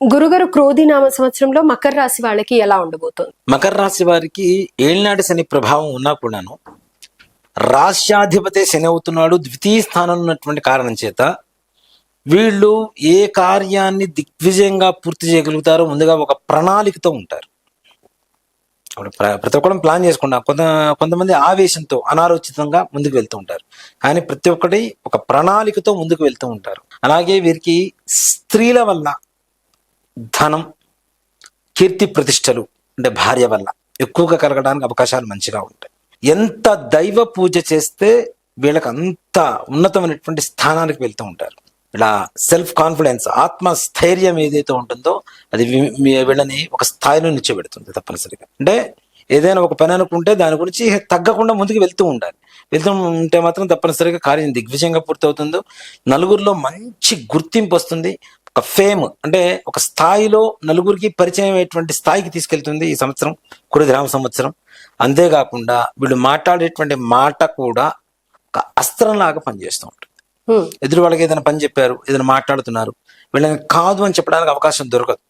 గురుగారు క్రోధి నామ సంవత్సరంలో మకర రాశి వాళ్ళకి ఎలా ఉండబోతుంది? మకర రాశి వారికి ఏళ్ళనాటి శని ప్రభావం ఉన్నా కూడాను రాష్ట్రాధిపతి శని అవుతున్నాడు ద్వితీయ స్థానంలో ఉన్నటువంటి కారణం చేత వీళ్ళు ఏ కార్యాన్ని దిగ్విజయంగా పూర్తి చేయగలుగుతారో ముందుగా ఒక ప్రణాళికతో ఉంటారు. ఇప్పుడు ప్రతి ఒక్కరు ప్లాన్ చేసుకున్నా కొంత కొంతమంది ఆవేశంతో అనాలోచితంగా ముందుకు వెళ్తూ ఉంటారు. కానీ ప్రతి ఒక్కటి ఒక ప్రణాళికతో ముందుకు వెళ్తూ ఉంటారు. అలాగే వీరికి స్త్రీల వల్ల ధనం కీర్తి ప్రతిష్టలు అంటే భార్య వల్ల ఎక్కువగా కలగడానికి అవకాశాలు మంచిగా ఉంటాయి. ఎంత దైవ పూజ చేస్తే వీళ్ళకి అంత ఉన్నతమైనటువంటి స్థానానికి వెళ్తూ ఉంటారు. ఇలా సెల్ఫ్ కాన్ఫిడెన్స్ ఆత్మ స్థైర్యం ఏదైతే ఉంటుందో అది వీళ్ళని ఒక స్థాయిలో నిచ్చబెడుతుంది తప్పనిసరిగా. అంటే ఏదైనా ఒక పని అనుకుంటే దాని గురించి తగ్గకుండా ముందుకు వెళ్తూ ఉండాలి. వెళ్తూ ఉంటే మాత్రం తప్పనిసరిగా కార్యం దిగ్విజయంగా పూర్తవుతుందో నలుగురిలో మంచి గుర్తింపు వస్తుంది ఒక ఫేమ్ అంటే ఒక స్థాయిలో నలుగురికి పరిచయం అయ్యేటువంటి స్థాయికి తీసుకెళ్తుంది ఈ సంవత్సరం కురుగ్రామ సంవత్సరం. అంతేకాకుండా వీళ్ళు మాట్లాడేటువంటి మాట కూడా ఒక అస్త్రంలాగా పనిచేస్తూ ఉంటుంది. ఎదురు వాళ్ళకి ఏదైనా పని చెప్పారు ఏదైనా మాట్లాడుతున్నారు వీళ్ళని కాదు అని చెప్పడానికి అవకాశం దొరకదు.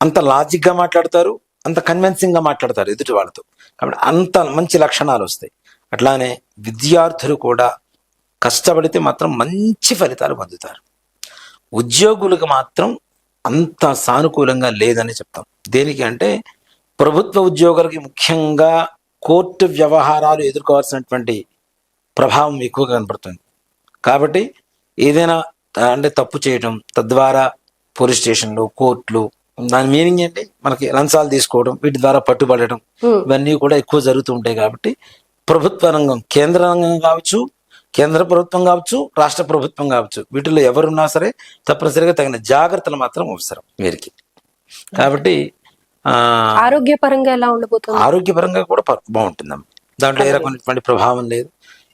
అంత లాజిక్గా మాట్లాడతారు అంత కన్విన్సింగ్గా మాట్లాడతారు ఎదుటి వాళ్ళతో. కాబట్టి అంత మంచి లక్షణాలు వస్తాయి. అట్లానే విద్యార్థులు కూడా కష్టపడితే మాత్రం మంచి ఫలితాలు పొందుతారు. ఉద్యోగులకు మాత్రం అంత సానుకూలంగా లేదని చెప్తాం. దేనికి అంటే ప్రభుత్వ ఉద్యోగులకి ముఖ్యంగా కోర్టు వ్యవహారాలు ఎదుర్కోవాల్సినటువంటి ప్రభావం ఎక్కువగా కనపడుతుంది. కాబట్టి ఏదైనా అంటే తప్పు చేయడం తద్వారా పోలీస్ స్టేషన్లు కోర్టులు దాని మీనింగ్ ఏంటి? మనకి లంచాలు తీసుకోవడం వీటి ద్వారా పట్టుబడడం. ఇవన్నీ కూడా ఎక్కువ జరుగుతూ ఉంటాయి కాబట్టి ప్రభుత్వ రంగం కేంద్ర రంగం కావచ్చు కేంద్ర ప్రభుత్వం కావచ్చు రాష్ట్ర ప్రభుత్వం కావచ్చు వీటిలో ఎవరున్నా సరే తప్పనిసరిగా తగిన జాగ్రత్తలు మాత్రం అవసరం వీరికి. కాబట్టి ఆ ఆరోగ్యపరంగా ఎలా ఉండబోతోంది? ఆరోగ్యపరంగా కూడా బాగుంటుందమ్మ. దాంట్లో ఏ రకమైనటువంటి ప్రభావం లేదు.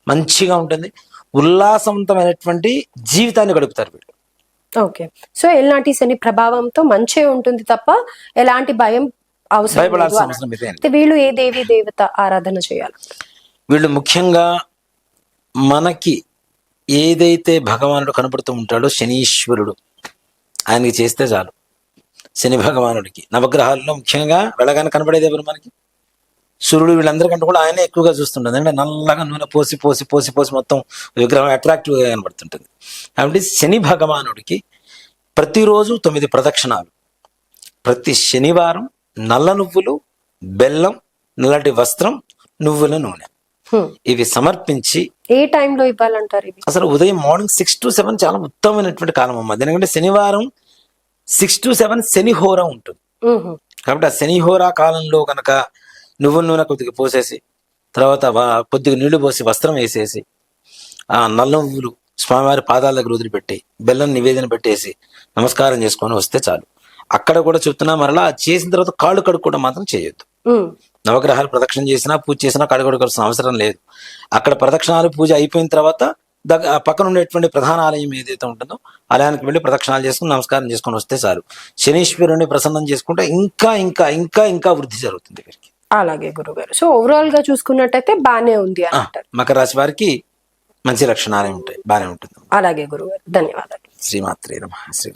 మంచిగా ఉంటుంది. ఉల్లాసవంతమైనటువంటి జీవితాన్ని గడుపుతారు వీళ్ళు. ఓకే. సో ఎలాంటి శని ప్రభావంతో మంచి ఉంటుంది తప్ప ఎలాంటి భయం అవసరం వీళ్ళు ఏ దేవి దేవత ఆరాధన చేయాలి? వీళ్ళు ముఖ్యంగా మనకి ఏదైతే భగవానుడు కనబడుతూ ఉంటాడో శనీశ్వరుడు ఆయనకి చేస్తే చాలు. శని భగవానుడికి. నవగ్రహాల్లో ముఖ్యంగా వెళ్ళగానే కనబడేది ఎవరు మనకి? సూర్యుడు వీళ్ళందరికంటే కూడా ఆయనే ఎక్కువగా చూస్తుంటుంది. అంటే నల్లగా నూనె పోసి పోసి పోసి పోసి మొత్తం విగ్రహం అట్రాక్టివ్గా కనబడుతుంటుంది కాబట్టి శని భగవానుడికి ప్రతిరోజు తొమ్మిది ప్రదక్షిణాలు. ప్రతి శనివారం నల్ల నువ్వులు బెల్లం నల్లటి వస్త్రం నువ్వుల నూనె. ఇవి సమర్పించి ఏ టైంలో ఇవ్వాలంటారు ఇవి? అసలు ఉదయం మార్నింగ్ సిక్స్ టు సెవెన్ చాలా ఉత్తమమైనటువంటి కాలం అమ్మ. ఎందుకంటే శనివారం సిక్స్ టు సెవెన్ శనిహోర ఉంటుంది. మ్మ్. కాబట్టి ఆ శనిహోరా కాలంలో కనుక నువ్వుల నూనె కొద్దిగా పోసేసి తర్వాత కొద్దిగా నీళ్ళు పోసి వస్త్రం వేసేసి ఆ నల్ల నువ్వులు స్వామివారి పాదాల దగ్గర వదిలిపెట్టి బెల్లం నివేదన పెట్టేసి నమస్కారం చేసుకొని వస్తే చాలు. అక్కడ కూడా చెప్తున్నా మరలా చేసిన తర్వాత కాళ్ళు కడుక్కోవడం మాత్రం చేయొద్దు. నవగ్రహాలు ప్రదక్షిణ చేసినా పూజ చేసినా కడగొడవలసిన అవసరం లేదు. అక్కడ ప్రదక్షిణాలు పూజ అయిపోయిన తర్వాత దగ్గ పక్కన ఉండేటువంటి ప్రధాన ఆలయం ఏదైతే ఉంటుందో ఆలయానికి వెళ్ళి ప్రదక్షిణాలు చేసుకుని నమస్కారం చేసుకొని వస్తే చాలు. శనీశ్వరుని ప్రసన్నం చేసుకుంటే ఇంకా ఇంకా ఇంకా ఇంకా వృద్ధి జరుగుతుంది వీరికి అలాగే గురుగారు. సో ఓవరాల్గా చూసుకున్నట్టయితే బానే ఉంది మకర రాశి వారికి మంచి లక్షణాలే ఉంటాయి. బాగానే ఉంటుంది. అలాగే గురుగారు. ధన్యవాదాలు. శ్రీమాత్రే నమ. శ్రీ